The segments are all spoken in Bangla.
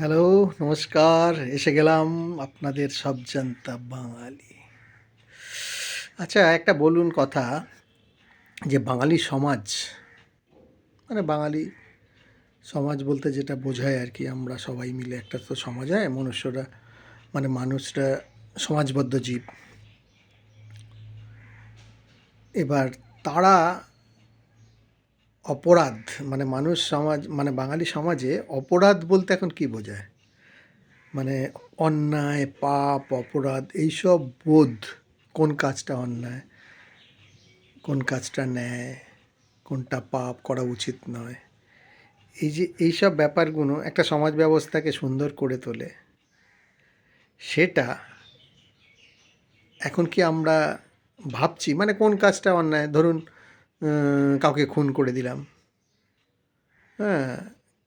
হ্যালো, নমস্কার। এসে গেলাম আপনাদের সব জানতা বাঙালি। আচ্ছা একটা বলুন কথা, যে বাঙালি সমাজ মানে বাঙালি সমাজ বলতে যেটা বোঝায় আর কি, আমরা সবাই মিলে একটা তো সমাজ, হয়, মনুষ্যরা মানে মানুষরা সমাজবদ্ধ জীব। এবার তারা অপরাধ মানে মানুষ সমাজ মানে বাঙালি সমাজে অপরাধ বলতে এখন কি বোঝায়? মানে অন্যায়, পাপ, অপরাধ, এইসব বোধ কোন কাজটা অন্যায়? কোন কাজটা ন্যায়? কোনটা পাপ করা উচিত নয়? এই যে এইসব ব্যাপারগুলো একটা সমাজ ব্যবস্থাকে সুন্দর করে তোলে, সেটা এখন কি আমরা ভাবছি? মানে কোন কাজটা অন্যায়? ধরুন কাউকে খুন করে দিলাম। হ্যাঁ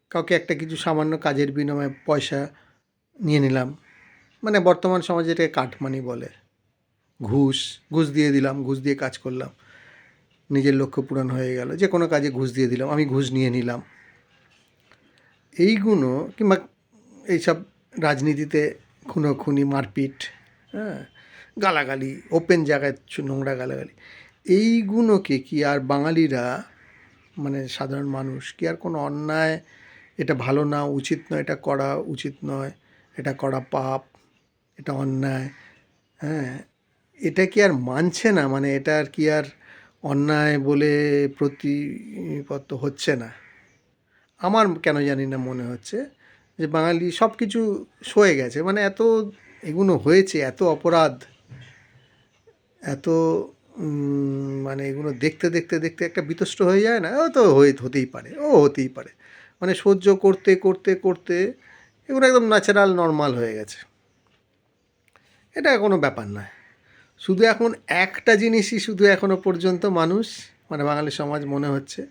কাউকে একটা কিছু সামান্য কাজের বিনিময়ে পয়সা নিয়ে নিলাম। মানে বর্তমান সমাজে এটাকে কাটমানি বলে। ঘুষ ঘুষ দিয়ে দিলাম, ঘুষ দিয়ে কাজ করলাম। নিজের লক্ষ্য পূরণ হয়ে গেল। যে কোনো কাজে ঘুষ দিয়ে দিলাম, আমি ঘুষ নিয়ে নিলাম। এইগুলো কিংবা এইসব রাজনীতিতে খুনোখুনি, মারপিট হ্যাঁ গালাগালি ওপেন জায়গায় নোংরা গালাগালি এইগুলোকে কি আর বাঙালিরা মানে সাধারণ মানুষ, কি আর কোনো অন্যায়, এটা ভালো না, উচিত নয়, এটা করা উচিত নয়, এটা করা পাপ, এটা অন্যায় হ্যাঁ? এটা কি আর মানছে না? মানে এটা আর কি আর অন্যায় বলে প্রতিপত্ত হচ্ছে না। আমার কেন জানি না মনে হচ্ছে যে বাঙালি সব কিছু সয়ে গেছে। মানে এত এগুলো হয়েছে, এত অপরাধ, এত মানে এগুলো দেখতে দেখতে দেখতে একটা বিতষ্ট হয়ে যায় না? ও তো হয়ে, হতেই পারে, ও হতেই পারে। মানে সহ্য করতে করতে করতে এগুলো একদম ন্যাচারাল নর্মাল হয়ে গেছে। এটা কোনো ব্যাপার নয়। শুধু এখন একটা জিনিসই শুধু এখনও পর্যন্ত মানুষ মানে বাঙালি সমাজ মনে হচ্ছে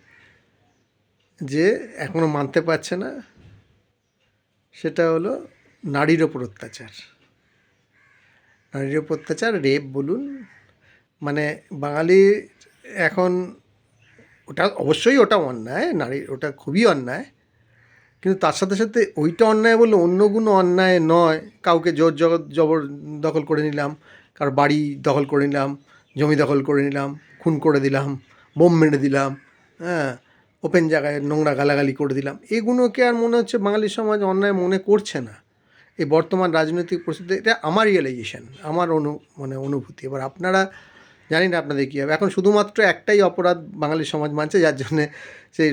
যে এখনও মানতে পারছে না, সেটা হলো নারীর ওপর অত্যাচার। নারীর ওপর অত্যাচার, রেপ বলুন মানে বাঙালি এখন ওটা অবশ্যই ওটা অন্যায়, নারী ওটা খুবই অন্যায়। কিন্তু তার সাথে সাথে ওইটা অন্যায় বললে কোনো অন্যায় নয়। কাউকে জোর জগৎ জবর দখল করে নিলাম, কারও বাড়ি দখল করে নিলাম, জমি দখল করে নিলাম, খুন করে দিলাম, বোম মেরে দিলাম হ্যাঁ ওপেন জায়গায় নোংরা গালাগালি করে দিলাম। এগুলোকে আর মনে হচ্ছে বাঙালি সমাজ অন্যায় মনে করছে না। এই বর্তমান রাজনৈতিক পরিস্থিতি এটা আমার রিয়েলাইজেশন আমার অনু মানে অনুভূতি। এবার আপনারা জানি না আপনাদের কী হবে। এখন শুধুমাত্র একটাই অপরাধ বাঙালি সমাজ মানছে, যার জন্যে সেই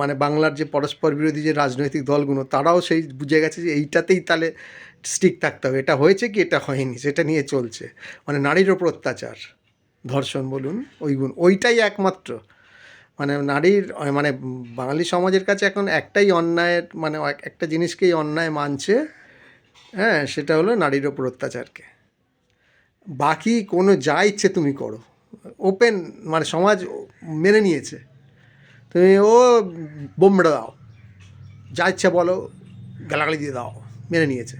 মানে বাংলার যে পরস্পর বিরোধী যে রাজনৈতিক দলগুলো, তারাও সেই বুঝে গেছে যে এইটাতেই তাহলে স্টিক থাকতে হবে। এটা হয়েছে কি, এটা হয়নি, সেটা নিয়ে চলছে। মানে নারীর ওপর অত্যাচার, ধর্ষণ বলুন ওই গুণ ওইটাই একমাত্র। মানে নারীর মানে বাঙালি সমাজের কাছে এখন একটাই অন্যায়ের মানে একটা জিনিসকেই অন্যায় মানছে হ্যাঁ সেটা হলো নারীর ওপর অত্যাচারকে। বাকি কোনো যা ইচ্ছে তুমি করো। ওপেন মানে সমাজ মেনে নিয়েছে। তুমি ও বোমড়ে দাও। যা ইচ্ছে বলো, গালাগালি দিয়ে দাও, মেনে নিয়েছে।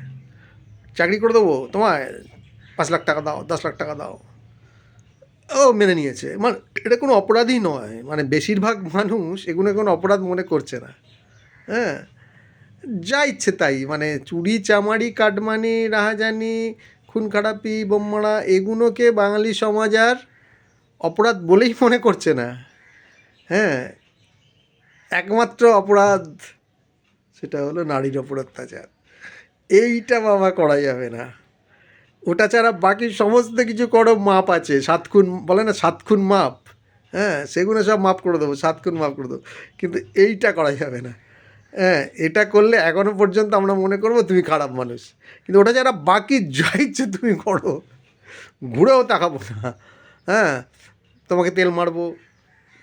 চাকরি করে দেবো তোমায়, পাঁচ লাখ টাকা দাও, দশ লাখ টাকা দাও। ও মেনে নিয়েছে। মানে এটা কোনো অপরাধই নয়। মানে বেশিরভাগ মানুষ এগুলো কোনো অপরাধ মনে করছে না। হ্যাঁ? যা ইচ্ছে তাই। মানে চুরি, চামারি, কাটমানি, রাহাজানি খুন খারাপি এগুলোকে বাঙালি সমাজ আর অপরাধ বলেই মনে করছে না। হ্যাঁ একমাত্র অপরাধ সেটা হলো নারীর ওপর অত্যাচার এইটা বাবা করা যাবে না। ওটা ছাড়া বাকি সমস্ত কিছু করো, মাপ আছে। সাত খুন, বলে না, সাত খুন মাপ। হ্যাঁ সেগুলো সব মাপ করে দেবো, সাত খুন মাপ করে দেবো। কিন্তু এইটা করা যাবে না। হ্যাঁ এটা করলে এখনও পর্যন্ত আমরা মনে করব তুমি খারাপ মানুষ। কিন্তু ওটা যারা বাকি যা ইচ্ছে তুমি করো, ঘুরেও তাকাবো না। হ্যাঁ তোমাকে তেল মারবো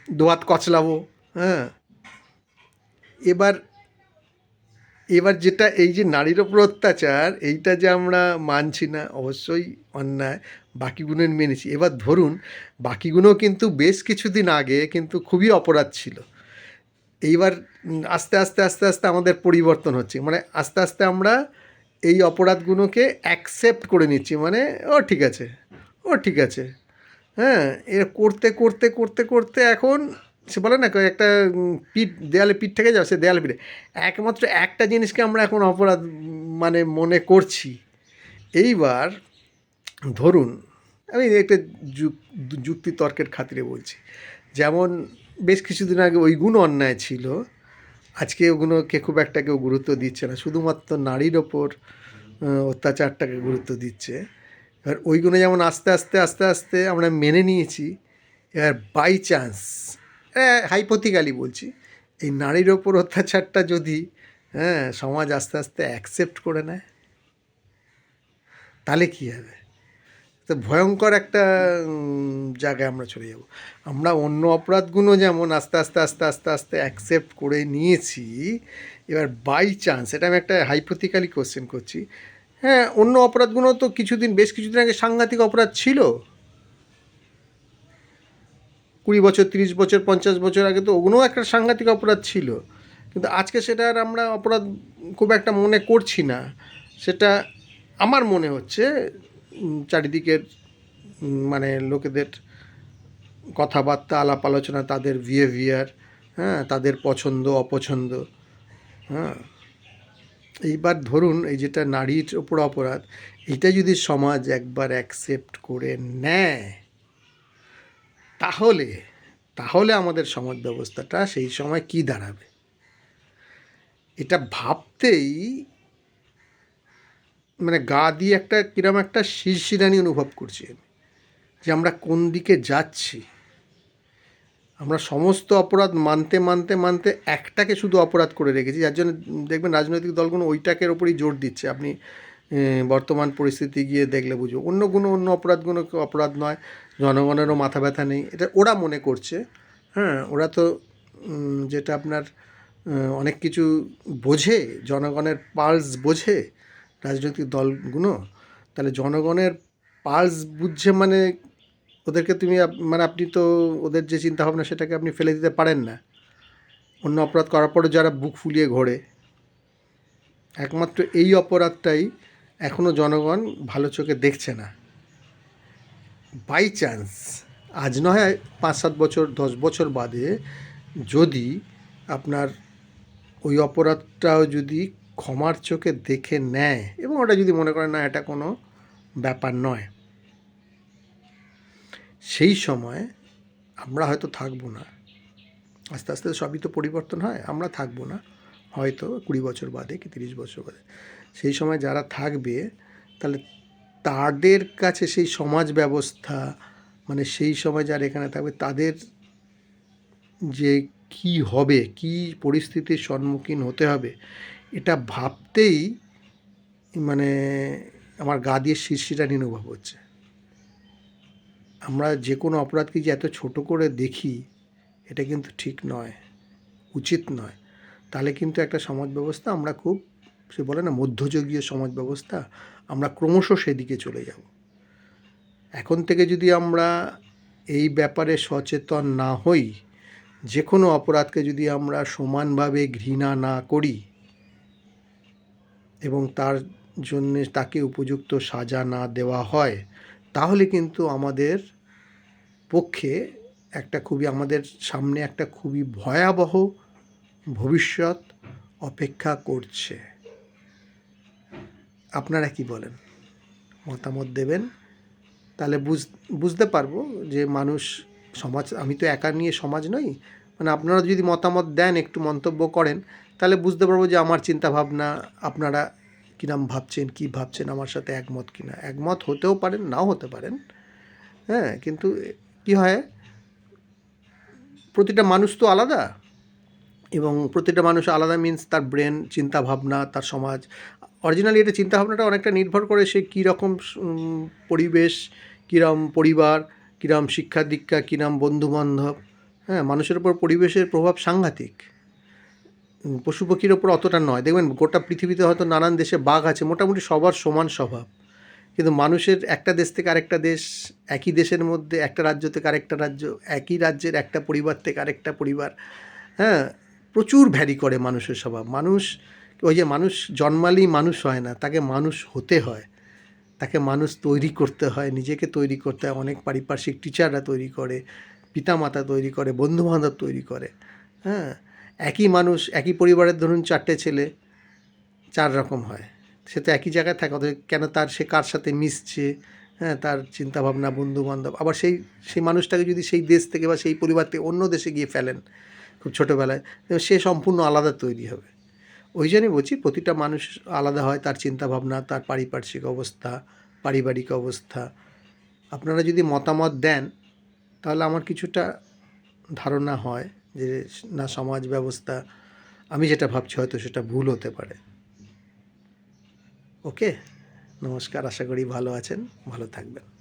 দোয়াত কচলাবো হ্যাঁ। এবার এবার যেটা এই যে নারীর ওপর অত্যাচার, এইটা যে আমরা মানছি না, অবশ্যই অন্যায় বাকিগুলোর মেনেছি। এবার ধরুন বাকিগুলো কিন্তু বেশ কিছুদিন আগে কিন্তু খুবই অপরাধ ছিল। এইবার আস্তে আস্তে আস্তে আস্তে আমাদের পরিবর্তন হচ্ছে। মানে আস্তে আস্তে আমরা এই অপরাধগুলোকে অ্যাকসেপ্ট করে নিচ্ছি। মানে ও ঠিক আছে, ও ঠিক আছে। হ্যাঁ এর করতে করতে করতে করতে এখন সে বলে না একটা পিঠ, দেয়ালে পিঠ থেকে যাও সে দেয়ালে পিঠে। একমাত্র একটা জিনিসকে আমরা এখন অপরাধ মানে মনে করছি। এইবার ধরুন, আমি একটা যুক- যুক্তি তর্কের খাতিরে বলছি। যেমন বেশ কিছুদিন আগে ওইগুলো অন্যায় ছিল। আজকে ওগুলোকে খুব একটা কেউ গুরুত্ব দিচ্ছে না। শুধুমাত্র নারীর ওপর অত্যাচারটাকে গুরুত্ব দিচ্ছে। এবার ওইগুলো যেমন আস্তে আস্তে আস্তে আস্তে আমরা মেনে নিয়েছি, এবার বাই চান্স হ্যাঁ হাইপোথিক্যালি বলছি, এই নারীর ওপর অত্যাচারটা যদি হ্যাঁ সমাজ আস্তে আস্তে অ্যাকসেপ্ট করে নেয়, তাহলে কী হবে? তো ভয়ঙ্কর একটা জায়গায় আমরা চলে যাব। আমরা অন্য অপরাধগুলো যেমন আস্তে আস্তে আস্তে আস্তে আস্তে অ্যাকসেপ্ট করে নিয়েছি, এবার বাই চান্স এটা আমি একটা হাইপোথিক্যালি কোশ্চেন করছি। হ্যাঁ অন্য অপরাধগুলো তো কিছুদিন, বেশ কিছুদিন আগে সাংঘাতিক অপরাধ ছিল। কুড়ি বছর, তিরিশ বছর, পঞ্চাশ বছর আগে তো ওগুলোও একটা সাংঘাতিক অপরাধ ছিল। কিন্তু আজকে সেটা আর আমরা অপরাধ খুব একটা মনে করছি না। সেটা আমার মনে হচ্ছে চারিদিকের মানে লোকেদের কথাবার্তা, আলাপ আলোচনা, তাদের বিহেভিয়ার হ্যাঁ তাদের পছন্দ, অপছন্দ হ্যাঁ। এইবার ধরুন এই যেটা নারীর ওপর অপরাধ, এটা যদি সমাজ একবার অ্যাকসেপ্ট করে নেয়, তাহলে তাহলে আমাদের সমাজ ব্যবস্থাটা সেই সময় কি দাঁড়াবে? এটা ভাবতেই মানে গা দিয়ে একটা কিরম একটা শিরশিরানি অনুভব করছি আমি, যে আমরা কোন দিকে যাচ্ছি। আমরা সমস্ত অপরাধ মানতে মানতে মানতে একটাকে শুধু অপরাধ করে রেখেছি। যার জন্য দেখবেন রাজনৈতিক দলগুলো ওইটাকের ওপরই জোর দিচ্ছে। আপনি বর্তমান পরিস্থিতি গিয়ে দেখলে বুঝব। অন্য কোনো, অন্য অপরাধগুলো অপরাধ নয়, জনগণেরও মাথা ব্যথা নেই। এটা ওরা মনে করছে হ্যাঁ ওরা তো যেটা আপনার অনেক কিছু বোঝে, জনগণের পালস বোঝে রাজনৈতিক দলগুলো, তাহলে জনগণের পালস বুঝছে মানে ওদেরকে তুমি মানে আপনি তো ওদের যে চিন্তাভাবনা সেটাকে আপনি ফেলে দিতে পারেন না। অন্য অপরাধ করার পরে যারা বুক ফুলিয়ে ঘোরে, একমাত্র এই অপরাধটাই এখনও জনগণ ভালো চোখে দেখছে না। বাই চান্স আজ নয় পাঁচ সাত বছর, দশ বছর বাদে যদি আপনার ওই অপরাধটাও যদি ক্ষমার চোখে দেখে নেয় এবং ওটা যদি মনে করে, না, এটা কোনো ব্যাপার নয়। সেই সময় আমরা হয়তো থাকব না। আস্তে আস্তে সবই তো পরিবর্তন হয়, আমরা থাকব না। হয়তো কুড়ি বছর বাদে কি তিরিশ বছর বাদে। সেই সময় যারা থাকবে, তাহলে তাদের কাছে সেই সমাজ ব্যবস্থা মানে সেই সময় যারা এখানে থাকবে, তাদের যে কি হবে, কি পরিস্থিতির সম্মুখীন হতে হবে এটা ভাবতেই মানে আমার গা দিয়ে শিরশিরানি অনুভব হচ্ছে। আমরা যে কোনো অপরাধকে যে এত ছোট করে দেখি, এটা কিন্তু ঠিক নয়, উচিত নয়। তাহলে কিন্তু একটা সমাজ ব্যবস্থা আমরা খুব, সে বলে না, মধ্যযুগীয় সমাজ ব্যবস্থা, আমরা ক্রমশ সেদিকে চলে যাব। এখন থেকে যদি আমরা এই ব্যাপারে সচেতন না হই, যে কোনো অপরাধকে যদি আমরা সমানভাবে ঘৃণা না করি এবং তার জন্য তাকে উপযুক্ত সাজা না দেওয়া হয়, তাহলে কিন্তু আমাদের পক্ষে একটা খুবই, আমাদের সামনে একটা খুবই ভয়াবহ ভবিষ্যৎ অপেক্ষা করছে। আপনারা কি বলেন? মতামত দেবেন? তাহলে বুঝ, বুঝতে পারব যে মানুষ, সমাজ, আমি তো একা নিয়ে সমাজ নই। মানে আপনারা যদি মতামত দেন, একটু মন্তব্য করেন তাহলে বুঝতে পারব যে আমার চিন্তা ভাবনা আপনারা কিরাম ভাবছেন, কি ভাবছেন, আমার সাথে একমত কিনা। একমত হতেও পারেন, নাও হতে পারেন। হ্যাঁ কিন্তু কি হয়, প্রতিটা মানুষ তো আলাদা। এবং প্রতিটা মানুষ আলাদা মিন্স তার ব্রেন চিন্তা ভাবনা তার সমাজ। অরিজিনালি এটা চিন্তা ভাবনাটা অনেকটা নির্ভর করে সে কীরকম পরিবেশ, কীরম পরিবার, কীরম শিক্ষা দীক্ষা কীরম বন্ধুবান্ধব। হ্যাঁ মানুষের উপর পরিবেশের প্রভাব সাংঘাতিক। পশু পাখির ওপর অতটা নয়। দেখবেন, গোটা পৃথিবীতে হয়তো নানান দেশে বাঘ আছে, মোটামুটি সবার সমান স্বভাব। কিন্তু মানুষের একটা দেশ থেকে আরেকটা দেশ, একই দেশের মধ্যে একটা রাজ্য থেকে আরেকটা রাজ্য, একই রাজ্যের একটা পরিবার থেকে আরেকটা পরিবার হ্যাঁ? প্রচুর ভ্যারি করে মানুষের স্বভাব। মানুষ, ওই যে মানুষ জন্মালেই মানুষ হয় না, তাকে মানুষ হতে হয়। তাকে মানুষ তৈরি করতে হয়, নিজেকে তৈরি করতে হয়। অনেক পারিপার্শ্বিক টিচাররা তৈরি করে, পিতামাতা তৈরি করে, বন্ধুবান্ধব তৈরি করে হ্যাঁ? একই মানুষ, একই পরিবারের ধরুন চারটে ছেলে, চার রকম হয়। সে তো একই জায়গায় থাকে অথচ কেন তার, সে কার সাথে মিশছে? হ্যাঁ তার চিন্তাভাবনা, বন্ধুবান্ধব, আবার সেই সেই মানুষটাকে যদি সেই দেশ থেকে বা সেই পরিবার থেকে অন্য দেশে গিয়ে ফেলেন খুব ছোটোবেলায় সে সম্পূর্ণ আলাদা তৈরি হবে। ওই জন্যই বলছি, প্রতিটা মানুষ আলাদা হয়, তার চিন্তাভাবনা, তার পারিপার্শ্বিক অবস্থা, পারিবারিক অবস্থা। আপনারা যদি মতামত দেন, তাহলে আমার কিছুটা ধারণা হয়। যে না সমাজ ব্যবস্থা, আমি যেটা ভাবছি হয়তো সেটা ভুল হতে পারে। ওকে? নমস্কার, আশা করি ভালো আছেন, ভালো থাকবেন।